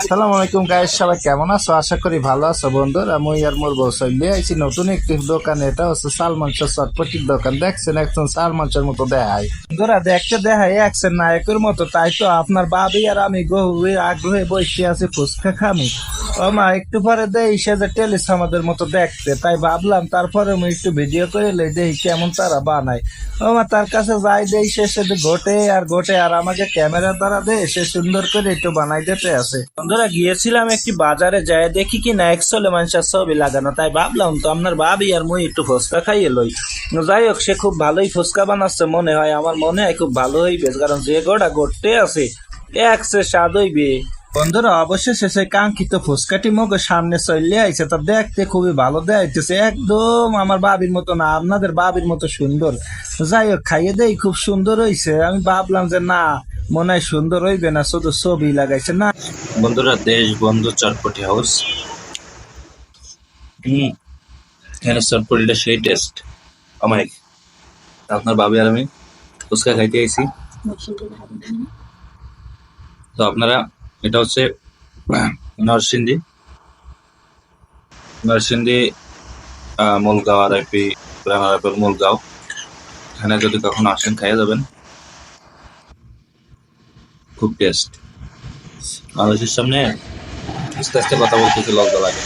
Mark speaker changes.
Speaker 1: আসসালামু আলাইকুম গাইস সবাই কেমন আছো? আশা করি ভালো আছো বন্ধুরা। মুই আর মোর বউ চলে আইছি নতুন একটি দোকান। এটা হচ্ছে সাল মাংসের চটপটির দোকান। দেখছেন, একজন সাল মাংসের মতো দেখায়। বন্ধুরা, দেখতে দেখায়, একজন নায়কের মতো। তাই তো আপনার বাবি আর আমি গহু আগ্রহে বসে আছি ফুচকা খামি। মা, একটু পরে দেই, সে যে টেলিস আমাদের মতো দেখতে। তাই ভাবলাম, তারপরে আমি একটু ভিডিও করে লই দেখি কেমন তারা বানায়। ও মা, তার কাছে যাই দেই, সে শুধু ঘটে আর ঘটে, আর আমাকে ক্যামেরা দ্বারা দে সে সুন্দর করে একটু বানাই দিতে আছে। বন্ধুরা, গিয়েছিলাম একটি বাজারে যায় দেখি কি না একশোলে মানুষের ছবি লাগানো। তাই ভাবলাম তো, আপনার ভাবি আর মুই একটু ফুচকা খাইয়ে লই। যাই হোক, সে খুব ভালোই ফুচকা বানাচ্ছে, মনে হয়। আমার মনে হয় খুব ভালো হইবে, কারণ যে গোটা গড়তে আছে, এক সে স্বাদ হইবে। বন্ধুরা অবশেষে সেই কাঙ্ক্ষিত ফুচকাটি মগ সামনে চলে আইছে। তা দেখতে খুবই ভালো দেখাইতেছে। একদম আমার বাবির মতো না আপনাদের বাবির মতো সুন্দর। যাই হোক খাইয়ে দেই খুব সুন্দর হইছে। আমি ভাবলাম যে না মনে হয় সুন্দর হইবে না শুধু ছবি লাগাইছে। না।
Speaker 2: বন্ধুরা দেশ বন্ধু চটপটি হাউস। হুম। এখানে চটপটিটা সেই টেস্ট। অমায়িক আপনার বাবি আর আমি ফুচকা খাইতে আইছি। তো আপনারা এটা হচ্ছে নরসিংদী। নরসিংদী আহ, মূলগাঁও আর এপি মূল মূলগাঁও। এখানে যদি কখনো আসেন খাইয়ে যাবেন। খুব টেস্ট মানুষের সামনে আস্তে আস্তে কথা বলতে লজ্জা লাগে।